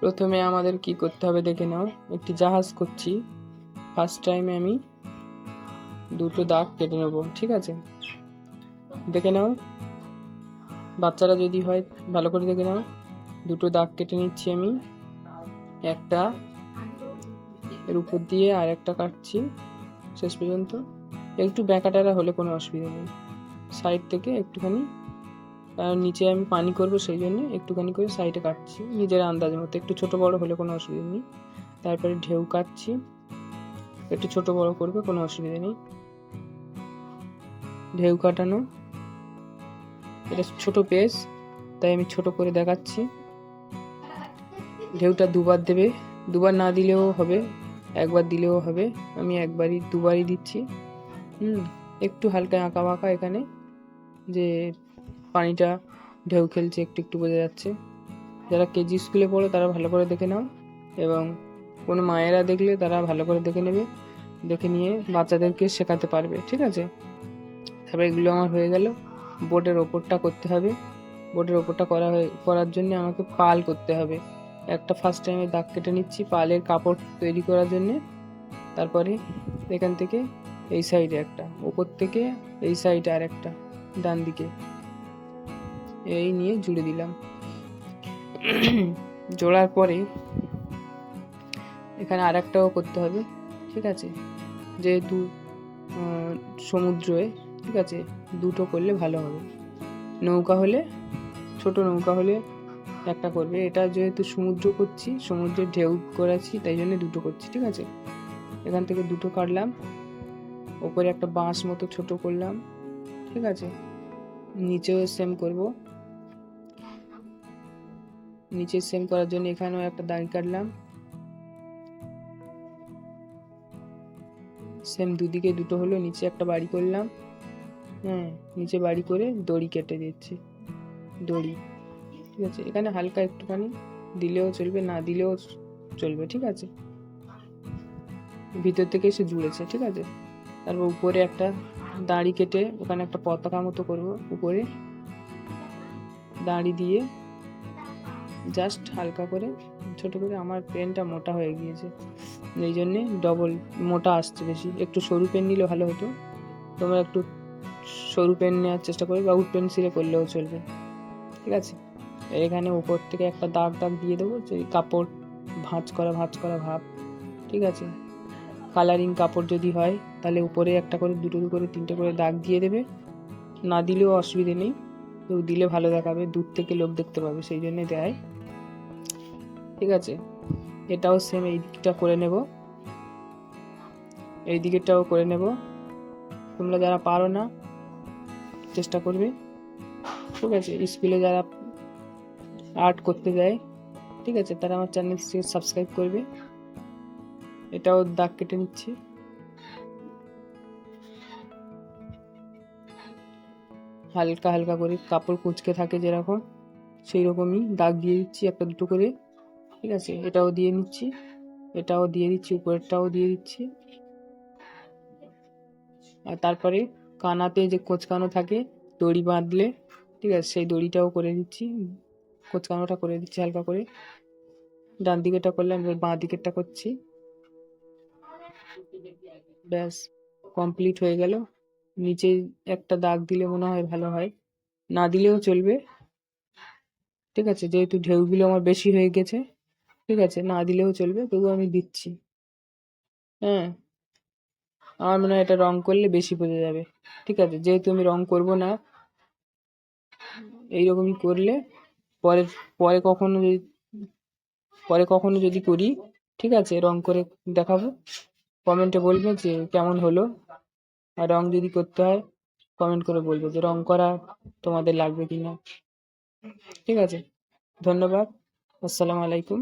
প্রথমে আমাদের কি করতে হবে দেখে নাও। একটি জাহাজ করছি ফার্স্ট টাইমে আমি দুটো দাগ কেটে নেব, ঠিক আছে? দেখে নাও। বাচ্চারা যদি হয়, ভালো করে দেখে নাও। দুটো দাগ কেটে নিচ্ছি আমি। একটা এর উপর দিয়ে আর একটা কাটছি, শেষ পর্যন্ত। একটু ব্যাকাটারা হলে কোনো অসুবিধা নেই। সাইড থেকে একটুখানি কারণ নিচে আমি পানি করব সেই জন্য একটুখানি করে সাইডে কাটছি। নিজের আন্দাজ মতো, একটু ছোট বড় হলে কোনো অসুবিধা নেই। তারপরে ঢেউ কাটছি। একটু ছোট বড় করবে, কোনো অসুবিধা নেই। ঢেউ কাটানো। এটা ছোট পেস, তাই আমি ছোট করে দেখাচ্ছি। ঢেউটা দুবার দেবে। দুবার না দিলেও হবে, একবার দিলেও হবে। আমি একবারই, দুবারই দিচ্ছি। হুম, একটু হালকা আঁকা বাঁকা এখানে। যে পানিটা ঢেউ খেলছে, একটু একটু বোঝা যাচ্ছে। যারা কেজি স্কুলে পড়ো তারা ভালো করে দেখে নাও এবং কোনো মায়েরা দেখলে তারা ভালো করে দেখে নেবে, দেখে নিয়ে বাচ্চাদেরকে শেখাতে পারবে, ঠিক আছে? তারপরে এগুলো আমার হয়ে গেল। বোটের ওপরটা করতে হবে। বোটের ওপরটা করা হয়ে, করার জন্য আমাকে পাল করতে হবে। একটা ফার্স্ট টাইমে দাগ কেটে নিচ্ছি পালের কাপড় তৈরি করার জন্যে। তারপরে এখান থেকে এই সাইডে একটা, ওপর থেকে এই সাইডে আর একটা ডান দিকে। এই নিয়ে জুড়ে দিলাম। জোড়ার পরে এখানে আর একটাও করতে হবে, ঠিক আছে? যেহেতু সমুদ্রে ঠিক আছে? দুটো করলে ভালো হবে। নৌকা হলে, ছোট নৌকা হলে একটা করবে। এটা যেহেতু সমুদ্র করছি সমুদ্রে ঢেউ করাচ্ছি তাই জন্য দুটো করছি, ঠিক আছে? এখান থেকে দুটো কাটলাম, ওপরে একটা বাঁশ মতো ছোট করলাম, ঠিক আছে? নিচেও সেম করব। নিচে সেম করার জন্য এখানেও একটা দাড়ি কাটলাম। সেম দুদিকে দুটো হলো, নিচে একটা বাড়ি করলাম। হ্যাঁ নিচে বাড়ি করে দড়ি কেটে দিচ্ছি। দড়ি, ঠিক আছে? এখানে হালকা একটুখানি দিলেও চলবে, না দিলেও চলবে, ঠিক আছে? ভিতর থেকে এসে জুড়েছে, ঠিক আছে? তারপর উপরে একটা দাড়ি কেটে ওখানে একটা পতাকা মতো করব উপরে। দাড়ি দিয়ে জাস্ট হালকা করে, ছোট করে আমার পেনটা মোটা হয়ে গিয়েছে। এই জন্যে ডবল মোটা আসছে বেশি। একটু সরু পেন নিলে ভালো হতো। তোমরা একটু সরু পেন নেওয়ার চেষ্টা করবে বা উড পেন্সিলে করলেও চলবে। ঠিক আছে? এখানে উপর থেকে একটা দাগ দাগ দিয়ে দেবো যে কাপড় ভাঁজ করা ভাঁজ করা ভাব। ঠিক আছে? কালারিং কাপড় যদি হয় তাহলে উপরে একটা করে, দুটো করে, তিনটে করে দাগ দিয়ে দেবে। না দিলেও অসুবিধে নেই। তো দিলে ভালো দেখাবে, দূর থেকে লোক দেখতে পাবে, সেই জন্যে দেয়। ঠিক আছে? এটাও সেম এই দিকটা করে নেব। এই দিকেরটাও করে নেব। তোমরা যারা পারো না, চেষ্টা করবে। ঠিক আছে? স্কুলে যারা আর্ট করতে যায়, ঠিক আছে? তারা আমার চ্যানেল সাবস্ক্রাইব করবে। এটাও দাগ কেটে নিচ্ছি। হালকা হালকা করে কাপড় কুঁচকে থাকে যেরকম সেই রকমই দাগ দিয়ে দিচ্ছি একটা দুটো করে। ঠিক আছে, এটাও দিয়ে নিচ্ছি এটাও দিয়ে দিচ্ছি, উপরেরটাও দিয়ে দিচ্ছি। আর তারপরে কানাতে যে কোচকানো থাকে, দড়ি বাঁধলে, ঠিক আছে, সেই দড়িটাও করে দিচ্ছি। কোচকানোটা করে দিচ্ছি হালকা করে। ডান দিকেরটা করলাম এবার বাঁ দিকেরটা করছি। ব্যাস কমপ্লিট হয়ে গেল। নিচে একটা দাগ দিলে মনে হয় ভালো হয়। না দিলেও চলবে। ঠিক আছে, যেহেতু ঢেউগুলো আমার বেশি হয়ে গেছে। ঠিক আছে, না দিলেও চলবে, তবু আমি দিচ্ছি। হ্যাঁ। আমার মনে হয় এটা রং করলে বেশি বোঝা যাবে। ঠিক আছে, যেহেতু আমি রং করব না, এইরকমই করলে পরে পরে কখনো যদি, পরে কখনো যদি করি, ঠিক আছে, রং করে দেখাবো। কমেন্টে বলবে যে কেমন হলো। আর রং যদি করতে হয় কমেন্ট করে বলবে যে রং করা তোমাদের লাগবে কি না ঠিক আছে? ধন্যবাদ। আসসালামু আলাইকুম।